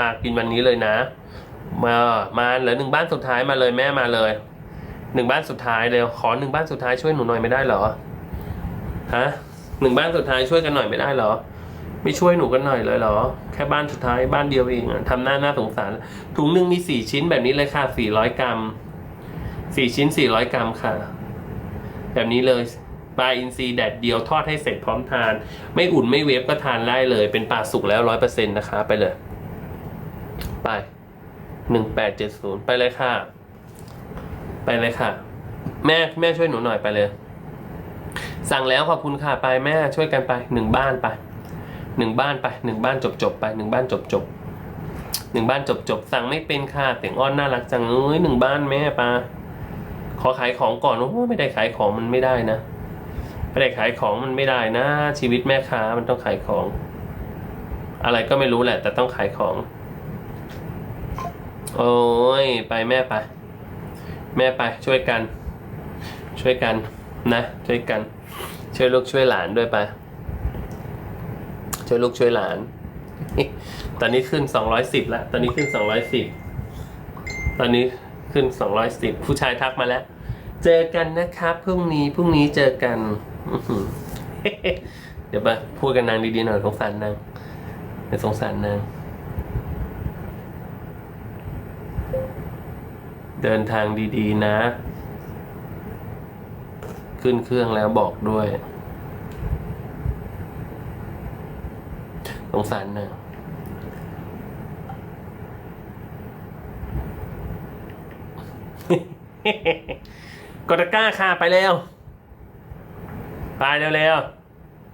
มากินวันนี้เลยนะ มามาเหลือหนึ่งบ้านสุดท้ายมาเลยแม่มาเลยหนึ่งบ้านสุดท้ายเลยขอหนึ่งบ้านสุดท้ายช่วยหนูหน่อยไม่ได้เหรอฮะหนึ่งบ้านสุดท้ายช่วยกันหน่อยไม่ได้เหรอ ไม่ช่วยหนูกันหน่อยเลยเหรอ แค่บ้านสุดท้ายบ้านเดียวเองอะทำหน้าหน่าสงสารถุงหนึ่งมีสี่ชิ้นแบบนี้เลยค่ะสี่ร้อยกรัมสี่ชิ้นสี่ร้อยกรัมค่ะ แบบนี้เลยปลาอินทรีแดดเดียวทอดให้เสร็จพร้อมทาน ไม่อุ่นไม่เวฟก็ทานได้เลย เป็นปลาสุกแล้วร้อยเปอร์เซ็นต์นะคะ ไปเลย ไปหนึ่งแปดเจ็ดศูนย์ไปเลยค่ะ ไปเลยค่ะ แม่แม่ช่วยหนูหน่อยไปเลย สั่งแล้วขอบคุณค่ะไปแม่ช่วยกันไปหนึ่งบ้านไปหนึ่งบ้านไปหนึ่งบ้านจบจบไปหนึ่งบ้านจบจบหนึ่งบ้านจบจบสั่งไม่เป็นค่ะเสียงอ้อนน่ารักจังเอ้ยหนึ่งบ้านแม่ปาขอขายของก่อนโอ้ไม่ได้ขายของมันไม่ได้นะไม่ได้ขายของมันไม่ได้นะ ชีวิตแม่ค้ามันต้องขายของ อะไรก็ไม่รู้แหละ แต่ต้องขายของ โอ้ยไปแม่ไป แม่ไปช่วยกัน ช่วยกันนะช่วยกัน ช่วยลูกช่วยหลานด้วยไป ช่วยลูกช่วยหลาน ตอนนี้ขึ้นสองร้อยสิบแล้วตอนนี้ขึ้นสองร้อยสิบตอนนี้ขึ้นสองร้อยสิบผู้ชายทักมาแล้ว เจอกันนะครับพรุ่งนี้พรุ่งนี้เจอกันเดี๋ยวไปพูดกันนางดีๆหน่อยสงสารนางเดี๋ยวสงสารนาง เดินทางดีๆนะ ขึ้นเครื่องแล้วบอกด้วย สงสารนะกดตะก้าค่ะไปเร็ว ไปเร็ว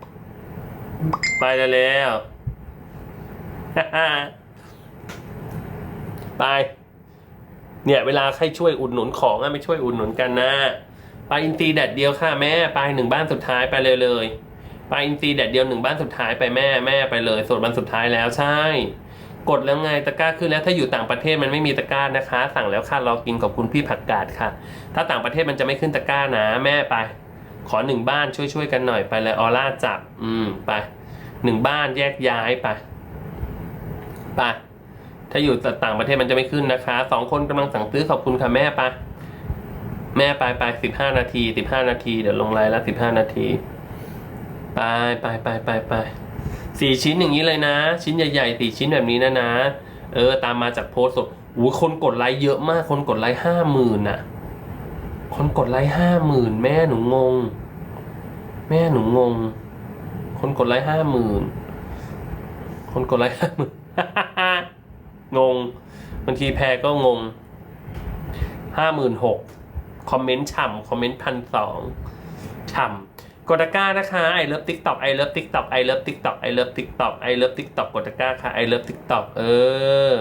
ๆ ไปเร็วๆ ไป เนี่ยเวลาใครช่วยอุดหนุนของอะไม่ช่วยอุดหนุนกันนะปลาอินทรีแดดเดียวค่ะแม่ไปหนึ่งบ้านสุดท้ายไปเลยเลยปลาอินทรีแดดเดียวหนึ่งบ้านสุดท้ายไปแม่แม่ไปเลยส่วนวันสุดท้ายแล้วใช่ กดแล้วไงตะกร้าขึ้นแล้วถ้าอยู่ต่างประเทศมันไม่มีตะกร้านะคะ สั่งแล้วค่ะรอกินกับคุณพี่ผักกาดค่ะ ถ้าต่างประเทศมันจะไม่ขึ้นตะกร้านะแม่ไป ขอหนึ่งบ้านช่วยช่วยกันหน่อยไปเลยออร่าจับ อืมไปหนึ่งบ้านแยกย้ายไปไป ถ้าอยู่ต่างประเทศมันจะไม่ขึ้นนะคะสองคนกำลังสั่งซื้อขอบคุณค่ะแม่ไปแม่ไปไปสิบห้านาทีสิบห้านาทีเดี๋ยวลงไลน์ล้วสิบห้านาที ไปไปไปไปไปสี่ชิ้นอย่างนี้เลยนะ ชิ้นใหญ่ๆสี่ชิ้นแบบนี้นะนะ เออ ตามมาจากโพสต์สดโอ้คนกดไลค์เยอะมาก คนกดไลค์ห้าหมื่นน่ะคนกดไลค์ห้าหมื่นแม่หนูงง แม่หนูงง คนกดไลค์ห้าหมื่นคนกดไลค์ห้าหมื่น งง บางทีแพรก็งงห้าหมื่นหกคอมเมนต์ฉ่ำคอมเมนต์พันสองฉ่ำกดตะก้านะคะไอเลิฟติ๊กต็อกไอเลิฟติ๊กต็อกไอเลิฟติ๊กต็อกไอเลิฟติ๊กต็อกไอเลิฟติ๊กต็อกกดตะก้าค่ะไอเลิฟติ๊กต็อกเออ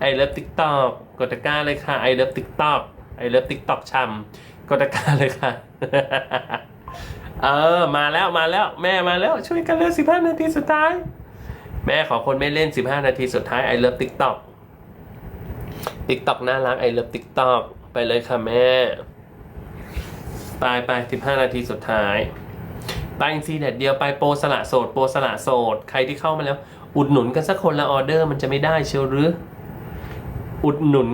ไอเลิฟติ๊กต็อกกดตะก้าเลยค่ะไอเลิฟติ๊กต็อกไอเลิฟติ๊กต็อกฉ่ำกดตะก้าเลยค่ะเออมาแล้วมาแล้วแม่มาแล้วช่วยกันเร็วสิบห้านาทีสุดท้าย แม่ขอคนไม่เล่น 15 นาทีสุดท้าย I love TikTok TikTok น่ารัก I love TikTok ไปเลยค่ะแม่ ไปไป15นาทีสุดท้ายไปอินซีแดดเดียวไปโปรสละโสด โปรสละโสด ใครที่เข้ามาแล้ว อุดหนุนกันสักคนละออเดอร์มันจะไม่ได้เชียวหรือ อุดหนุน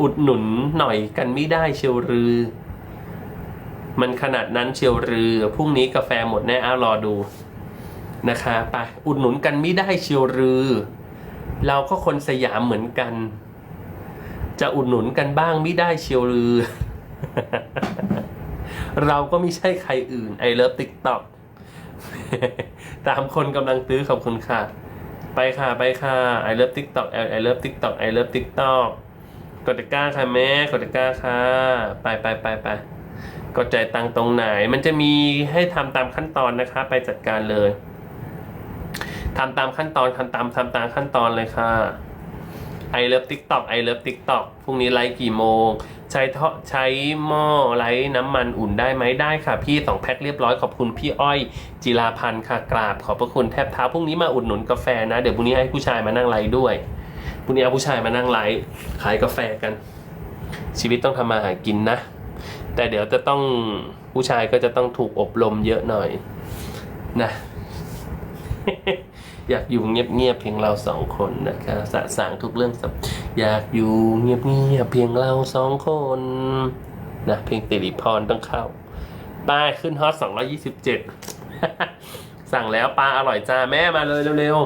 อุดหนุนหน่อยกันไม่ได้เชียวหรือ มันขนาดนั้นเชียวหรือพรุ่งนี้กาแฟหมดแน่อ้ารอดู นะคะไปอุดหนุนกันไม่ได้เชียวหรือ เราก็คนสยามเหมือนกัน จะอุดหนุนกันบ้างไม่ได้เชียวหรือ เราก็ไม่ใช่ใครอื่นไอเลิฟติ๊กต็อกตามคนกำลังตื้อขอบคุณค่ะ ไปค่ะไปค่ะไอเลิฟติ๊กต็อกไอเลิฟติ๊กต็อกไอเลิฟติ๊กต็อกกดตะกร้าค่ะแม่กดตะกร้าค่ะ ไปไปไปไปกดจ่ายตังตรงไหน มันจะมีให้ทำตามขั้นตอนนะคะ ไปจัดการเลย ทำตามขั้นตอนทำตามทำตามขั้นตอนเลยค่ะไอเลิฟติ๊กต็อกไอเลิฟติ๊กต็อกพรุ่งนี้ไลฟ์กี่โมง ใช้เทาใช้หม้อไลฟ์น้ำมันอุ่นได้ไหมได้ค่ะ พี่สองแพ็คเรียบร้อยขอบคุณพี่อ้อย จิราพันธ์ค่ะกราบขอบพระคุณแทบเท้าพรุ่งนี้มาอุดหนุนกาแฟนะ เดี๋ยวพรุ่งนี้ให้ผู้ชายมานั่งไลฟ์ด้วยพรุ่งนี้เอาผู้ชายมานั่งไลฟ์ขายกาแฟกัน ชีวิตต้องทำมาหากินนะ แต่เดี๋ยวจะต้องผู้ชายก็จะต้องถูกอบรมเยอะหน่อยนะ อยากอยู่เงียบๆเพียงเราสองคนนะคะสะสางทุกเรื่องสับอยากอยู่เงียบๆเพียงเราสองคนนะเพลงติริพรต้องเข้าป้าขึ้นฮอต227สั่งแล้วปลาอร่อยจ้าแม่มาเลยเร็ว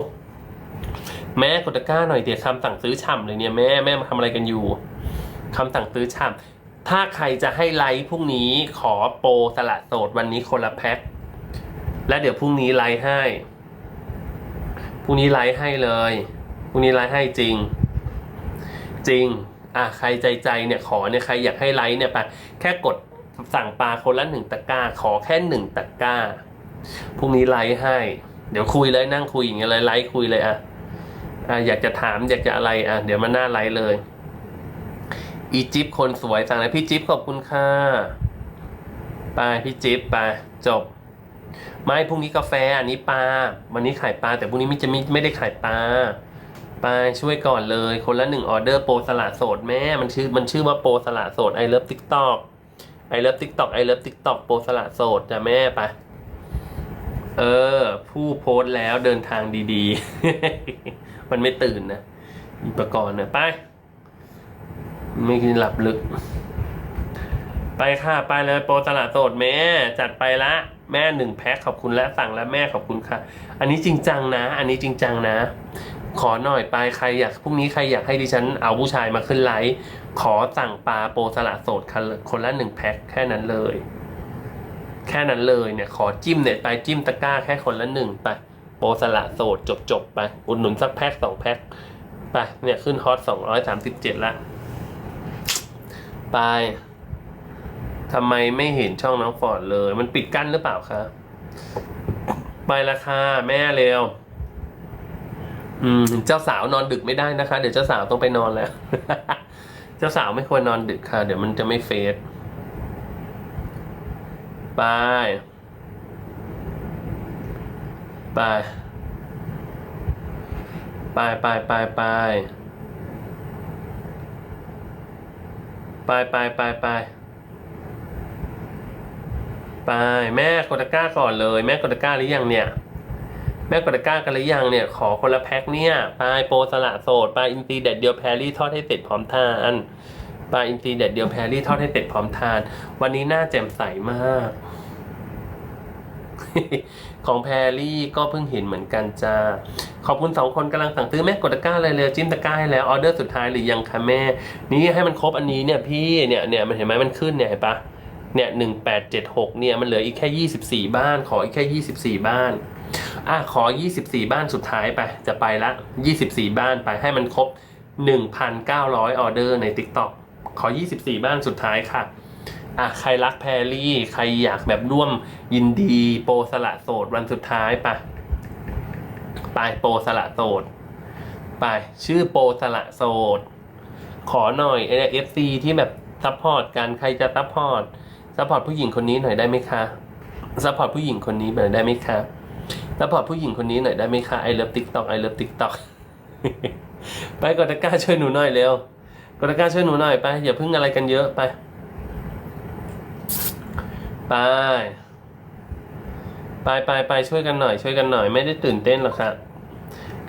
ๆแม่กดตะกร้าหน่อยเดี๋ยวคำสั่งซื้อฉ่ำเลยเนี่ยแม่แม่มาทำอะไรกันอยู่คำสั่งซื้อฉ่ำถ้าใครจะให้ไลฟ์พรุ่งนี้ขอโปรสละโสดวันนี้คนละแพ็คและเดี๋ยวพรุ่งนี้ไลฟ์ให้ พรุ่งนี้ไลฟ์ให้เลยพรุ่งนี้ไลฟ์ให้จริง จริง อะใครใจใจเนี่ยขอเนี่ยใครอยากให้ไลฟ์เนี่ยไปแค่กดสั่งปลาคนละหนึ่งตะกร้า ขอแค่หนึ่งตะกร้าพรุ่งนี้ไลฟ์ให้ เดี๋ยวคุยเลยนั่งคุยอย่างเงี้ยเลยไลฟ์คุยเลยอะอะอยากจะถามอยากจะอะไรอะเดี๋ยวมาหน้าไลฟ์เลย อีจิ๊บคนสวยสั่งเลยพี่จิ๊บขอบคุณค่ะไปพี่จิ๊บไปจบ ไม่พรุ่งนี้กาแฟอันนี้ปลาวันนี้ขายปลาแต่พรุ่งนี้ไม่จะไม่ไม่ได้ขายปลาไปช่วยก่อนเลย คนละหนึ่งออเดอร์โปรสละโสดแม่มันชื่อมันชื่อว่าโปรสละโสดไอเลิฟติ๊กตอกไอเลิฟติ๊กตอกไอเลิฟติ๊กตอกโปรสละโสดจ้ะแม่ไปเออ ผู้โพสต์แล้วเดินทางดีๆ มันไม่ตื่นนะอุปกรณ์นะไป ไม่กินหลับลึก ไปค่ะ ไปเลยโปรตลาดโสดแม่ จัดไปละ แม่หนึ่งแพ็คขอบคุณและสั่งแล้วแม่ขอบคุณค่ะ อันนี้จริงจังนะ อันนี้จริงจังนะ ขอหน่อยไปใครอยากพรุ่งนี้ใครอยากให้ดิฉันเอาผู้ชายมาขึ้นไลฟ์ขอสั่งปลาโปรสละโสดคนละหนึ่งแพ็คแค่นั้นเลย แค่นั้นเลยเนี่ย ขอจิ้มเนี่ยไปจิ้มตะกร้าแค่คนละหนึ่งไปโปรสละโสดจบจบไปอุดหนุนสักแพ็คสองแพ็คไปเนี่ยขึ้นฮอตสองร้อยสามสิบเจ็ดละไป ทำไมไม่เห็นช่องน้องฟอร์ดเลย มันปิดกั้นหรือเปล่าคะไปละค่ะแม่เร็ว อืม เจ้าสาวนอนดึกไม่ได้นะคะ เดี๋ยวเจ้าสาวต้องไปนอนแล้ว เจ้าสาวไม่ควรนอนดึกค่ะ เดี๋ยวมันจะไม่เฟสไป ไป ไปไปไปไปไปไปไปไป ไปแม่กดตะกร้าก่อนเลย แม่กดตะกร้าหรือยังเนี่ย แม่กดตะกร้ากันหรือยังเนี่ย ขอคนละแพ็คเนี่ยปลายโปรสละโสดปลาอินทรีแดดเดียวแพรรี่ทอดให้เสร็จพร้อมทานปลาอินทรีแดดเดียวแพรรี่ทอดให้เสร็จพร้อมทาน วันนี้หน้าแจ่มใสมาก ของแพรรี่ก็เพิ่งเห็นเหมือนกันจ้าขอบคุณสองคนกำลังสั่งซื้อแม่กดตะกร้าเลยเร็วจิ้มตะกร้าให้แล้วออเดอร์สุดท้ายหรือยังคะแม่ นี่ให้มันครบอันนี้เนี่ยพี่เนี่ยเนี่ยมันเห็นไหมมันขึ้นเนี่ยเห็นปะ เนี่ยหนึ่งแปดเจ็ดหกเนี่ยมันเหลืออีกแค่ยี่สิบสี่บ้าน ขออีกแค่ยี่สิบสี่บ้านอะขอยี่สิบสี่บ้านสุดท้ายไป จะไปละยี่สิบสี่บ้านไปให้มันครบหนึ่งพันเก้าร้อยออเดอร์ใน t ิ k t o k ขอยี่สิบสี่บ้านสุดท้ายค่ะอะใครรักแพรรี่ ใครอยากแบบร่วมยินดีโปรสละโสดวันสุดท้ายไปะไปโปรสละโสดไปชื่อโปรสละโสดขอหน่อยเอฟซีที่แบบซัพพอร์ตกันใครจะซัพพอร์ต ซัพพอร์ตผู้หญิงคนนี้หน่อยได้ไหมคะซัพพอร์ตผู้หญิงคนนี้หน่อยได้ไหมคะซัพพอร์ตผู้หญิงคนนี้หน่อยได้ไหมคะไอเลิฟติ๊กต็อกไอเลิฟติ๊กต็อกไปกดตะกร้าช่วยหนูหน่อยเร็วกดตะกร้าช่วยหนูหน่อยไปอย่าพึ่งอะไรกันเยอะไปไปไปไปไปช่วยกันหน่อย ช่วยกันหน่อย ไม่ได้ตื่นเต้นหรอกครับ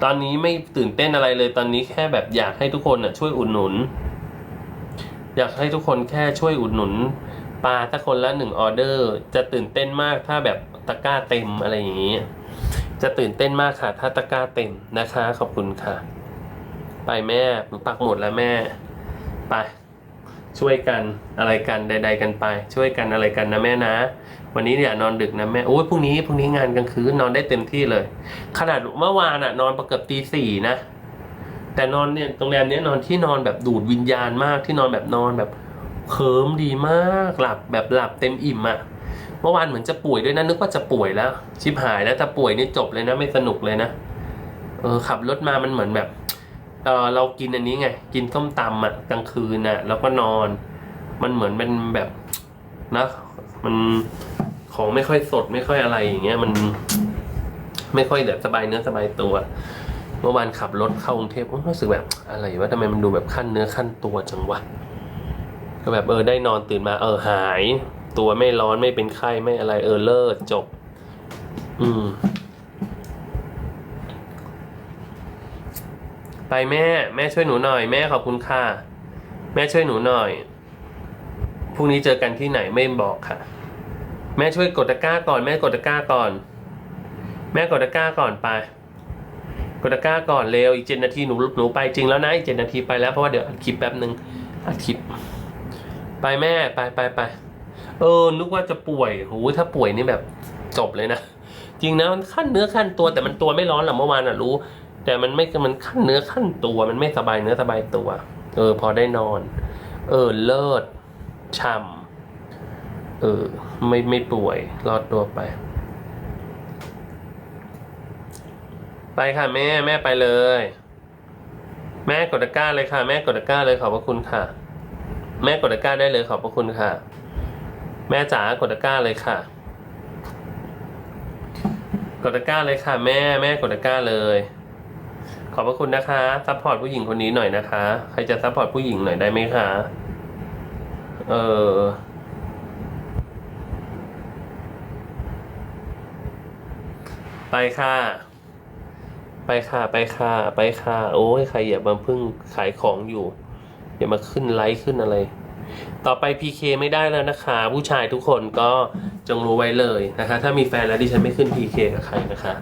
ตอนนี้ไม่ตื่นเต้นอะไรเลยตอนนี้แค่แบบอยากให้ทุกคนน่ะช่วยอุดหนุน อยากให้ทุกคนแค่ช่วยอุดหนุน ปลาถ้าคนละหนึ่งออเดอร์ จะตื่นเต้นมากถ้าแบบตะกร้าเต็มอะไรอย่างนี้ จะตื่นเต้นมากค่ะ ถ้าตะกร้าเต็มนะคะ ขอบคุณค่ะ ไปแม่ปักหมดแล้วแม่ ไป ช่วยกันอะไรกันใด ๆ กันไป ช่วยกันอะไรกันนะแม่นะ วันนี้อย่านอนดึกนะแม่โอ้ยพรุ่งนี้พรุ่งนี้งานกลางคืนนอนได้เต็มที่เลย ขนาดเมื่อวานอะนอนประเกือบตีสี่นะแต่นอนเนี่ยโรงแรมเนี้ยนอนที่นอนแบบดูดวิญญาณมากที่นอนแบบนอนแบบ เคิมดีมากหลับแบบหลับเต็มอิ่มอะเมื่อวานเหมือนจะป่วยด้วยนะนึกว่าจะป่วยแล้ว ชิบหายแล้วถ้าป่วยนี่จบเลยนะไม่สนุกเลยนะเออขับรถมามันเหมือนแบบเออเรากินอันนี้ไงกินส้มตำอะกลางคืนอะแล้วก็นอน มันเหมือนเป็นแบบนะมันของไม่ค่อยสดไม่ค่อยอะไรอย่างเงี้ยมัน ไม่ค่อยแบบสบายเนื้อสบายตัว เมื่อวานขับรถเข้ากรุงเทพรู้สึกแบบอะไรวะทำไมมันดูแบบขั้นเนื้อขั้นตัวจังวะ ก็แบบเออได้นอนตื่นมาเออหาย ตัวไม่ร้อนไม่เป็นไข้ไม่อะไรเออเลิศจบ อืม ไปแม่ แม่ช่วยหนูหน่อย แม่ขอบคุณค่ะ แม่ช่วยหนูหน่อยพรุ่งนี้เจอกันที่ไหนไม่บอกค่ะ แม่ช่วยกดตะกร้าก่อน แม่กดตะกร้าก่อน แม่กดตะกร้าก่อนไปกดตะกร้าก่อนเร็วอีกเจ็ดนาทีหนูหนูไปจริงแล้วนะอีกเจ็ดนาทีไปแล้วเพราะว่าเดี๋ยวอัดคลิปแป๊บหนึ่งอัดคลิป ไปแม่ไปไปไปเออนึกว่าจะป่วยโหถ้าป่วยนี่แบบจบเลยนะจริงนะมันขั้นเนื้อขั้นตัวแต่มันตัวไม่ร้อนหรอกเมื่อวานอะรู้ แต่มันไม่มันขั้นเนื้อขั้นตัวมันไม่สบายเนื้อสบายตัว เออ พอได้นอน เออเลิศช่ำเออ ไม่ไม่ป่วยรอดตัวไป ไปค่ะแม่แม่ไปเลย แม่กดตะกร้าเลยค่ะ แม่กดตะกร้าเลยขอบพระคุณค่ะ แม่กดตะกร้าได้เลยขอบพระคุณค่ะ แม่จ๋ากดตะกร้าเลยค่ะ กดตะกร้าเลยค่ะ แม่แม่กดตะกร้าเลย ขอบพระคุณนะคะซัพพอร์ตผู้หญิงคนนี้หน่อยนะคะ ใครจะซัพพอร์ตผู้หญิงหน่อยได้ไหมคะเออไปค่ะ ไปค่ะ ไปค่ะ ไปค่ะ โอ้ย ใครอย่ามาพิ่งขายของอยู่ อย่ามาขึ้นไลค์ขึ้นอะไร ต่อไป PK ไม่ได้แล้วนะคะ ผู้ชายทุกคนก็จงรู้ไว้เลยนะคะ ถ้ามีแฟนแล้วดิฉันไม่ขึ้น PK กับใครนะคะ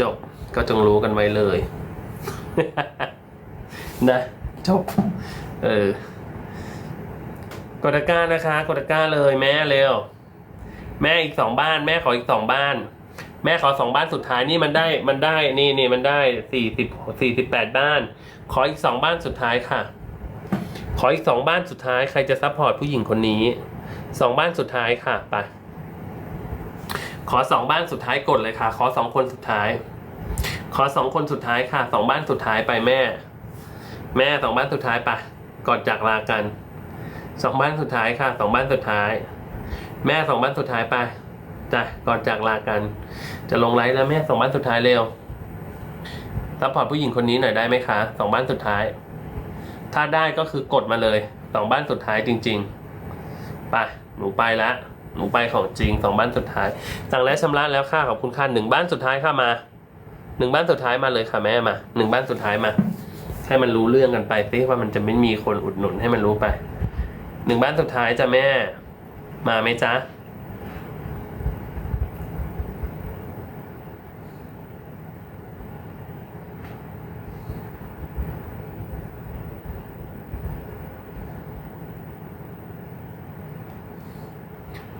จบก็จงรู้กันไว้เลย นะจบเออกดตะก้านะคะกดตะก้าเลยแม่เร็ว แม่อีกสองบ้าน แม่ขออีกสองบ้าน แม่ขอสองบ้านสุดท้ายนี่มันได้มันได้นี่นี่มันได้สี่สิบสี่สิบแปดบ้าน ขออีกสองบ้านสุดท้ายค่ะ ขออีกสองบ้านสุดท้ายใครจะซัพพอร์ตผู้หญิงคนนี้สองบ้านสุดท้ายค่ะไป ขอสองบ้านสุดท้ายกดเลยค่ะ ขอสองคนสุดท้าย ขอสองคนสุดท้ายค่ะสองบ้านสุดท้ายไปแม่ แม่สองบ้านสุดท้ายไปก่อนจากลากันสองบ้านสุดท้ายค่ะสองบ้านสุดท้าย แม่สองบ้านสุดท้ายไปจ้ะก่อนจากลากัน จะลงไลฟ์แล้วแม่สองบ้านสุดท้ายเร็วซัพพอร์ตผู้หญิงคนนี้หน่อยได้ไหมคะสองบ้านสุดท้าย ถ้าได้ก็คือกดมาเลยสองบ้านสุดท้ายจริงๆไปหนูไปละหนูไปของจริงสองบ้านสุดท้ายสั่งและชำระแล้วค่าขอบคุณค่ะหนึ่งบ้านสุดท้ายค่ะมาหนึ่งบ้านสุดท้ายมาเลยค่ะแม่มาหนึ่งบ้านสุดท้ายมา ให้มันรู้เรื่องกันไปสิว่ามันจะไม่มีคนอุดหนุนให้มันรู้ไปหนึ่งบ้านสุดท้ายจ้ะแม่ มาไหมจ๊ะ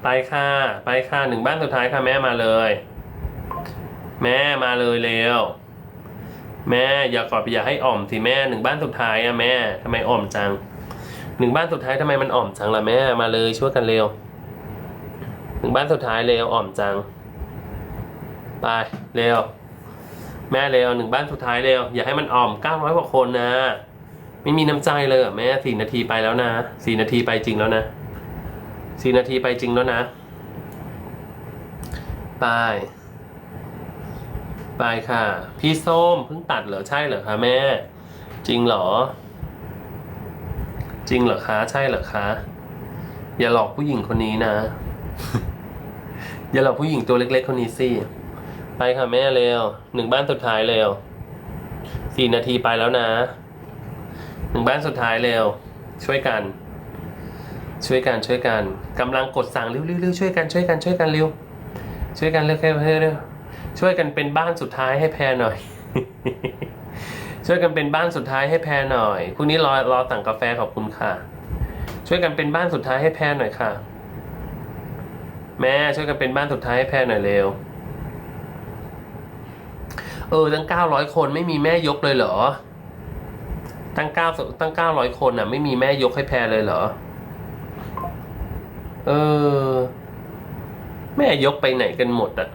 ไปค่ะ ไปค่ะหนึ่งบ้านสุดท้ายค่ะแม่มาเลย แม่มาเลยเร็วแม่อย่ากอดอย่าให้อ่อมสิแม่หนึ่งบ้านสุดท้ายอะแม่ทำไมอ่อมจังหนึ่งบ้านสุดท้ายทำไมมันอ่อมจังล่ะแม่มาเลยช่วยกันเร็วหนึ่งบ้านสุดท้ายเร็วอ่อมจังไปเร็วแม่เร็วหนึ่งบ้านสุดท้ายเร็วอย่าให้มันอ่อมเก้าร้อยกว่าคนนะ ไม่มีน้ำใจเลยแม่สี่นาทีไปแล้วนะสี่นาทีไปจริงแล้วนะ สี่นาทีไปจริงแล้วนะ ไปไปค่ะ พี่ส้มเพิ่งตัดเหรอใช่เหรอคะแม่ จริงเหรอ จริงเหรอคะใช่เหรอคะอย่าหลอกผู้หญิงคนนี้นะ อย่าหลอกผู้หญิงตัวเล็ก ๆ คนนี้สิไปค่ะแม่เร็วหนึ่งบ้านสุดท้ายเร็วสี่นาทีไปแล้วนะ หนึ่งบ้านสุดท้ายเร็ว ช่วยกัน ช่วยกันช่วยกันกำลังกดสั่งเร็วเร็วเร็วช่วยกันช่วยกันช่วยกันเร็วช่วยกันเร็วเร็วเร็วเร็วช่วยกันเป็นบ้านสุดท้ายให้แพรหน่อย ช่วยกันเป็นบ้านสุดท้ายให้แพรหน่อยพรุ่งนี้รอรอสั่งกาแฟขอบคุณค่ะ ช่วยกันเป็นบ้านสุดท้ายให้แพรหน่อยค่ะ แม่ช่วยกันเป็นบ้านสุดท้ายให้แพรหน่อยเร็วเออตั้งเก้าร้อยคนไม่มีแม่ยกเลยเหรอ ตั้งเก้าตั้งเก้าร้อยคนอะ ไม่มีแม่ยกให้แพรเลยเหรอ เออ แม่ยกไปไหนกันหมดอะ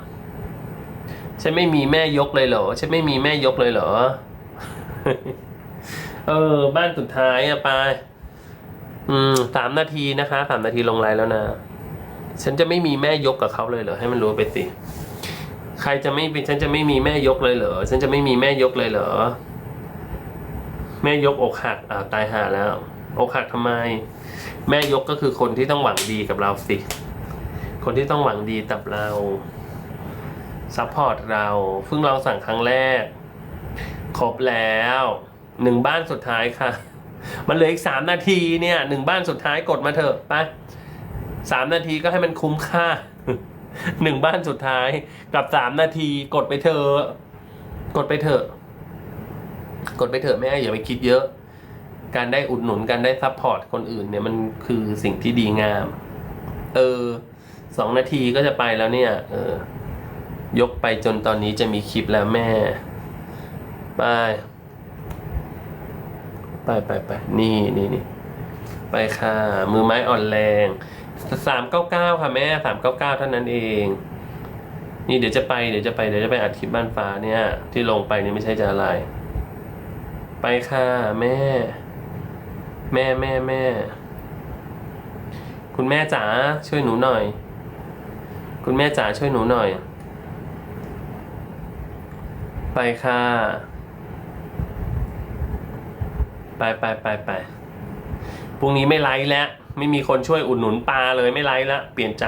ฉันไม่มีแม่ยกเลยเหรอฉันไม่มีแม่ยกเลยเหรอ เออ บ้านสุดท้ายอะไปอืมสามนาทีนะคะสามนาทีลงไลน์แล้วนะฉันจะไม่มีแม่ยกกับเขาเลยเหรอให้มันรู้ไปสิใครจะไม่เป็นฉันจะไม่มีแม่ยกเลยเหรอฉันจะไม่มีแม่ยกเลยเหรอแม่ยกอกหักอ่าตายห่าแล้ว อกหักทำไม แม่ยกก็คือคนที่ต้องหวังดีกับเราสิ คนที่ต้องหวังดีกับเราซัพพอร์ตเราเพิ่งลองสั่งครั้งแรก ครบแล้วหนึ่งบ้านสุดท้ายค่ะ มันเหลืออีกสามนาทีเนี่ยหนึ่งบ้านสุดท้ายกดมาเถอะไปสามนาทีก็ให้มันคุ้มค่าหนึ่งบ้านสุดท้ายกับสามนาทีกดไปเถอะ กดไปเถอะ กดไปเถอะแม่อย่าไปคิดเยอะ การได้อุดหนุนการได้ซัพพอร์ตคนอื่นเนี่ยมันคือสิ่งที่ดีงาม เออสองนาทีก็จะไปแล้วเนี่ย เออ ยกไปจนตอนนี้จะมีคลิปแล้วแม่ ไป ไปไปไปนี่นี่นี่ไปค่ะ มือไม้อ่อนแรงสามเก้าเก้าค่ะแม่สามเก้าเก้าเท่านั้นเอง นี่เดี๋ยวจะไปเดี๋ยวจะไปเดี๋ยวจะไปอัดคลิปบ้านฟ้าเนี่ย ที่ลงไปนี่ไม่ใช่จะอะไร ไปค่ะแม่ แม่แม่แม่ คุณแม่จ๋าช่วยหนูหน่อย คุณแม่จ๋าช่วยหนูหน่อย ไปค่ะ ไปไปไปไปพรุ่งนี้ไม่ไลฟ์แล้ว ไม่มีคนช่วยอุดหนุนปลาเลยไม่ไลฟ์แล้วเปลี่ยนใจ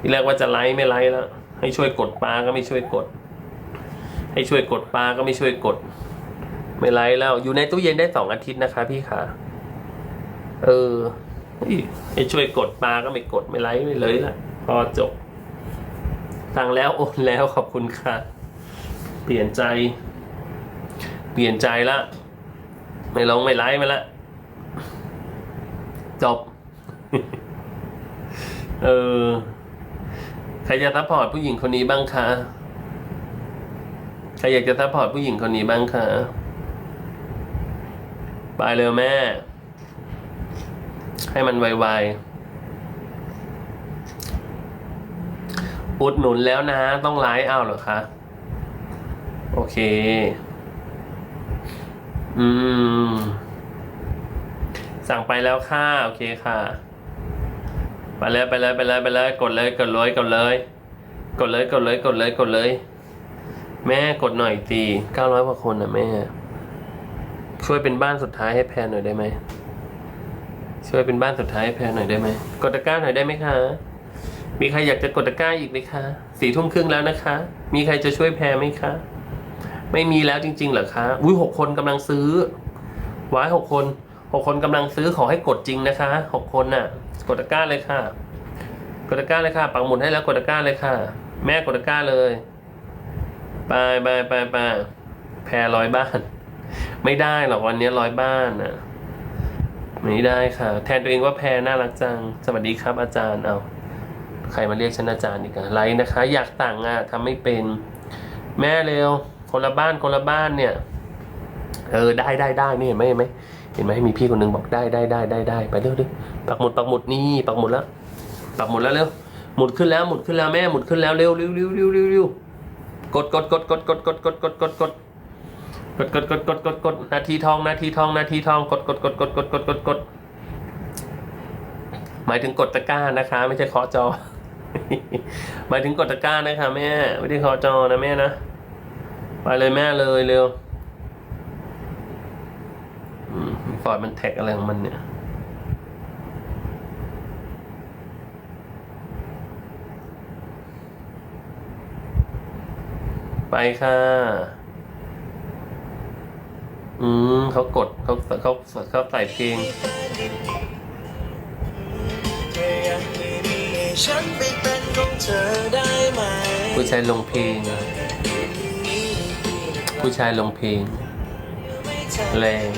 ที่แรกว่าจะไลฟ์ไม่ไลฟ์แล้ว ให้ช่วยกดปลาก็ไม่ช่วยกด ให้ช่วยกดปลาก็ไม่ช่วยกด ไม่ไลฟ์แล้ว อยู่ในตู้เย็นได้สองอาทิตย์นะคะพี่ค่ะ เออเฮ้ยให้ช่วยกดปลาก็ไม่กดไม่ไลฟ์ไม่เลยละพอจบสั่งแล้วโอนแล้วขอบคุณค่ะ เปลี่ยนใจ เปลี่ยนใจละ ไม่ลงไม่ไลฟ์มาละ จบ เออ ใครจะซัพพอร์ตผู้หญิงคนนี้บ้างคะใครอยากจะซัพพอร์ตผู้หญิงคนนี้บ้างคะไปเร็วแม่ ให้มันไวๆ อุดหนุนแล้วนะ ต้องไลฟ์เอาเหรอคะ โอเค อืม สั่งไปแล้วค่ะ โอเคค่ะ ไปเลยไปเลยไปเลยไปเลยกดเลยกดเลยกดเลยกดเลยกดเลยกดเลยกดเลย แม่กดหน่อยตีเก้าร้อยกว่าคนนะแม่ ช่วยเป็นบ้านสุดท้ายให้แพนหน่อยได้ไหม ช่วยเป็นบ้านสุดท้ายแพนหน่อยได้ไหมกดตะกร้าหน่อยได้ไหมคะ มีใครอยากจะกดตะกร้าอีกไหมคะสี่ทุ่มครึ่งแล้วนะคะ มีใครจะช่วยแพรไหมคะ ไม่มีแล้วจริง ๆ เหรอคะอุ้ยหกคนกำลังซื้อไว้หกคนหกคนกำลังซื้อขอให้กดจริงนะคะหกคนน่ะ กดตะกร้าเลยค่ะ กดตะกร้าเลยค่ะ ปังหมุดให้แล้วกดตะกร้าเลยค่ะ แม่กดตะกร้าเลยไปไปไปไปแพรร้อยบ้าน ไม่ได้หรอกวันนี้ร้อยบ้านน่ะ ไม่ได้ค่ะ แทนตัวเองว่าแพรน่ารักจัง สวัสดีครับอาจารย์เอาใครมาเรียกฉันอาจารย์อีกอะไลน์นะคะ อยากต่างอะทำไม่เป็น แม่เร็ว คนละบ้านคนละบ้านเนี่ย เออได้ได้ได้นี่เห็นไหมเห็นไหมเห็นไหมมีพี่คนหนึ่งบอกได้ได้ได้ได้ได้ไปเร็วดิปักหมุดปักหมุดนี่ปักหมุดแล้วปักหมุดแล้วเร็วหมุดขึ้นแล้วหมุดขึ้นแล้วแม่หมุดขึ้นแล้วเร็วเร็วเร็วเร็วเร็วเร็วกดกดกดกดกดกดกดกดกด กดกดกดกดกดกดนาทีทองนาทีทองนาทีทองกดกดกดกดกดกดกดกดหมายถึงกดตะกร้านะคะ ไม่ใช่เคาะจอ หมายถึงกดตะกร้านะคะแม่ไม่ได้เคาะจอนะแม่นะไปเลยแม่เลยเร็วฟอร์ดมันแท็กอะไรของมันเนี่ยไปค่ะ อืมเขากดเขาเขาเขาใส่เพลงผู้ชายลงเพลง ผู้ชายลงเพลง แรง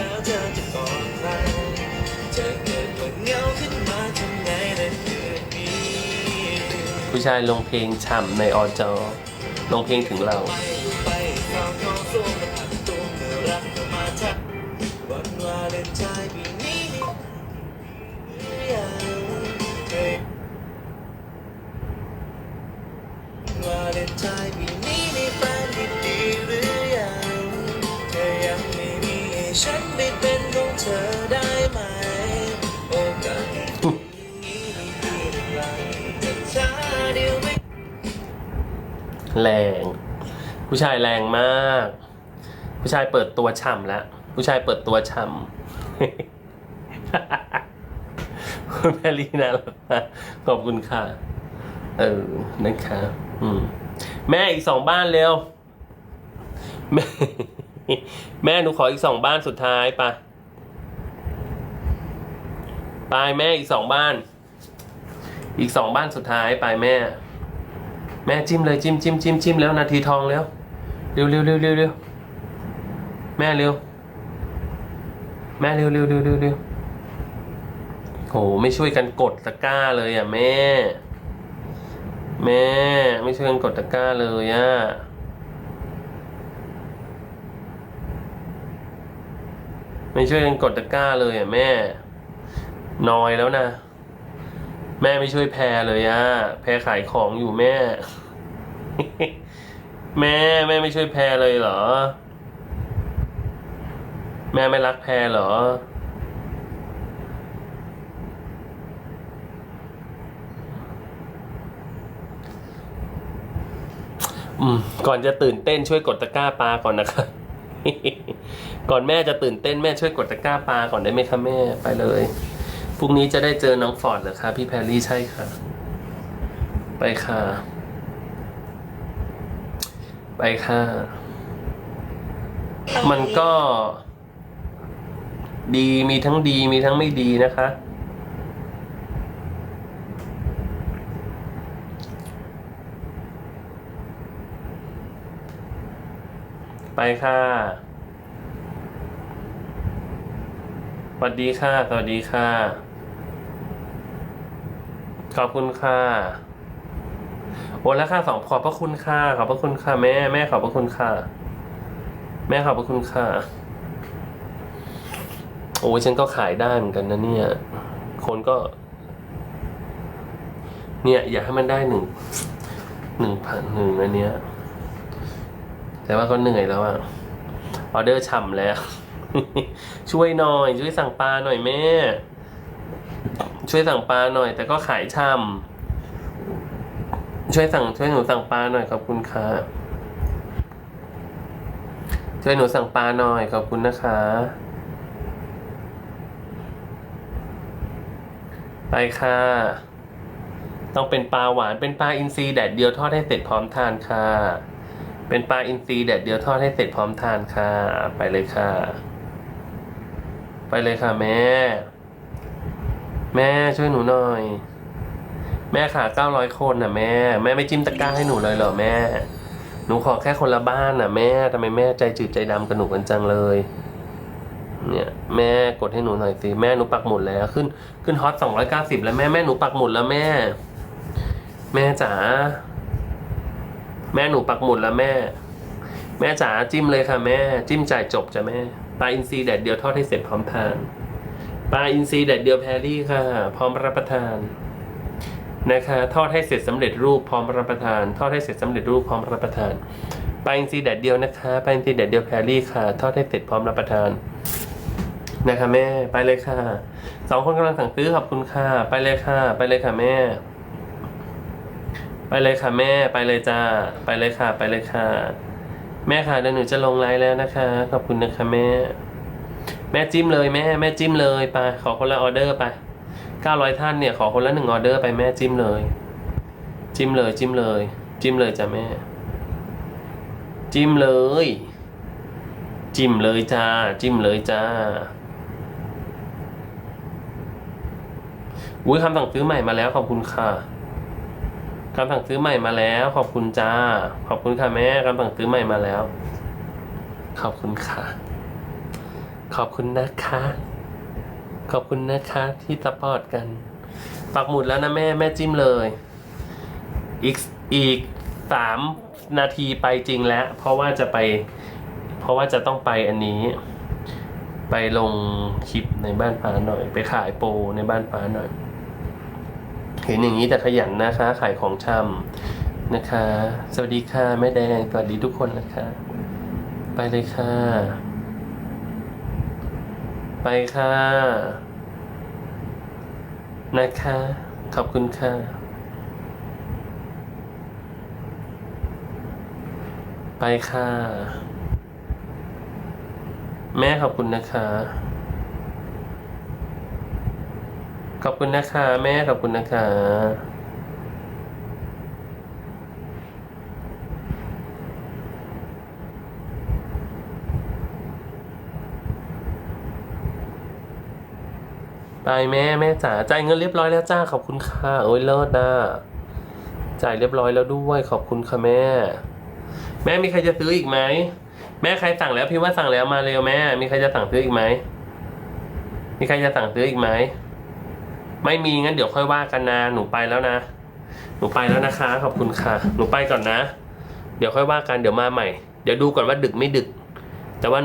ผู้ชายลงเพลงฉ่ำในออจอลงเพลงถึงเรา เลนไทน์ปีนี้วาเลนไทน์ปีนี้มีแฟนดีๆหรือยังเธอยังไม่มีให้ฉันได้เป็นของเธอได้ไหม โอกาสนี้มีเพียงไรแต่ช้าเดียวไม่แรง ผู้ชายแรงมาก ผู้ชายเปิดตัวฉ่ำแล้ว ผู้ชายเปิดตัวฉ่ำ คุณแพรรี่นะขอบคุณค่ะ เออนะคะอืมแม่อีกสองบ้านเร็ว แม่แม่หนูขออีกสองบ้านสุดท้ายไปไปแม่อีกสองบ้าน อีกสองบ้านสุดท้ายไปแม่ แม่จิ้มเลยจิ้มจิ้มจิ้มจิ้มแล้วนาทีทองแล้ว เร็วเร็วเร็วเร็วเร็วแม่เร็ว แม่เร็วเร็วเร็วเร็วเร็วโหไม่ช่วยกันกดตะกร้าเลยอะแม่ แม่ ไม่ช่วยกันกดตะกร้าเลยอะไม่ช่วยกันกดตะกร้าเลยอะแม่นอยแล้วนะ แม่ไม่ช่วยแพรเลยอะแพรขายของอยู่แม่ แม่แม่ไม่ช่วยแพรเลยเหรอ แม่ไม่รักแพรเหรอ อืม ก่อนจะตื่นเต้นช่วยกดตะกร้าปลาก่อนนะคะก่อนแม่จะตื่นเต้นแม่ช่วยกดตะกร้าปลาก่อนได้ไหมคะแม่ไปเลยพรุ่งนี้จะได้เจอน้องฟอร์ดเหรอคะพี่แพรรี่ใช่ค่ะ ไปค่ะ ไปค่ะ มันก็ ดีมีทั้งดีมีทั้งไม่ดีนะคะ ไปค่ะสวัสดีค่ะ สวัสดีค่ะ ขอบคุณค่ะ โอนแล้วค่ะสองขอบพระคุณค่ะ ขอบพระคุณค่ะ แม่ แม่ขอบพระคุณค่ะ แม่ขอบพระคุณค่ะ โอ้ยฉันก็ขายได้เหมือนกันนะเนี่ย คนก็ เนี่ย อยากให้มันได้หนึ่งหนึ่งพันหนึ่งอันเนี้ย แต่ว่าก็เหนื่อยแล้วอะออเดอร์ฉ่ำแล้ว ช่วยหน่อย ช่วยสั่งปลาหน่อยแม่ ช่วยสั่งปลาหน่อย แต่ก็ขายช่ำช่วยสั่งช่วยหนูสั่งปลาหน่อยขอบคุณค่ะช่วยหนูสั่งปลาหน่อยขอบคุณนะคะ ไปค่ะ ต้องเป็นปลาหวานเป็นปลาอินทรีแดดเดียวทอดให้เสร็จพร้อมทานค่ะ เป็นปลาอินทรีแดดเดียวทอดให้เสร็จพร้อมทานค่ะ ไปเลยค่ะ ไปเลยค่ะแม่ แม่ช่วยหนูหน่อย แม่ขาเก้าร้อยคนน่ะแม่ แม่ไม่จิ้มตะกร้าให้หนูเลยเหรอแม่ หนูขอแค่คนละบ้านน่ะแม่ทำไมแม่ใจจืดใจดำกับหนูกันจังเลย เนี่ยแม่กดให้หนูหน่อยสิแม่หนูปักหมุดแล้วขึ้นขึ้นฮอตสองร้อยเก้าสิบแล้วแม่แม่หนูปักหมุดแล้วแม่ แม่จ๋าแม่หนูปักหมุดแล้วแม่ แม่จ๋าจิ้มเลยค่ะแม่ จิ้มจ่ายจบจ้ะแม่ปลาอินทรีแดดเดียวทอดให้เสร็จพร้อมทานปลาอินทรีแดดเดียวแพรรี่ค่ะ พร้อมรับประทานนะคะทอดให้เสร็จสำเร็จรูปพร้อมรับประทาน ทอดให้เสร็จสำเร็จรูปพร้อมรับประทานปลาอินทรีแดดเดียวนะคะปลาอินทรีแดดเดียวแพรรี่ค่ะ ทอดให้เสร็จพร้อมรับประทาน นะคะแม่ไปเลยค่ะสองคนกำลังสั่งซื้อขอบคุณค่ะ ไปเลยค่ะ ไปเลยค่ะแม่ ไปเลยค่ะแม่ไปเลยจ้าไปเลยค่ะ ไปเลยค่ะ แม่ค่ะเดี๋ยวหนูจะลงไลน์แล้วนะคะ ขอบคุณนะคะแม่ แม่จิ้มเลยแม่ แม่จิ้มเลยไปขอคนละออเดอร์ไปเก้าร้อยท่านเนี่ยขอคนละหนึ่งออเดอร์ไปแม่จิ้มเลย จิ้มเลยจิ้มเลย จิ้มเลยจ้ะแม่ จิ้มเลย จิ้มเลยจ้า จิ้มเลยจ้า อุ้ยคำสั่งซื้อใหม่มาแล้วขอบคุณค่ะคำสั่งซื้อใหม่มาแล้ว ขอบคุณจ้า ขอบคุณค่ะแม่คำสั่งซื้อใหม่มาแล้ว ขอบคุณค่ะ ขอบคุณนะคะ ขอบคุณนะคะที่ซัพพอร์ตกัน ปักหมุดแล้วนะแม่แม่จิ้มเลย อีกอีกสามนาทีไปจริงแล้ว เพราะว่าจะไป เพราะว่าจะต้องไปอันนี้ ไปลงคลิปในบ้านป้าหน่อย ไปขายโปรในบ้านป้าหน่อย เห็นอย่างนี้แต่ขยันนะคะขายของชำนะคะ สวัสดีค่ะแม่แดงสวัสดีทุกคนนะคะ ไปเลยค่ะ ไปค่ะ นะคะ ขอบคุณค่ะไปค่ะ แม่ขอบคุณนะคะ ขอบคุณนะคะ แม่ขอบคุณนะคะไปแม่แม่จ๋าจ่ายเงินเรียบร้อยแล้วจ้าขอบคุณค่ะโอ้ยเลิศนะจ่ายเรียบร้อยแล้วด้วยขอบคุณค่ะแม่ แม่มีใครจะซื้ออีกไหมแม่ใครสั่งแล้วพี่ว่าสั่งแล้วมาเร็วแม่ มีใครจะสั่งซื้ออีกไหมมีใครจะสั่งซื้ออีกไหม ไม่มีงั้นเดี๋ยวค่อยว่ากันนะหนูไปแล้วนะ หนูไปแล้วนะคะ ขอบคุณค่ะ หนูไปก่อนนะ เดี๋ยวค่อยว่ากันเดี๋ยวมาใหม่ เดี๋ยวดูก่อนว่าดึกไม่ดึก แต่ว่าหนู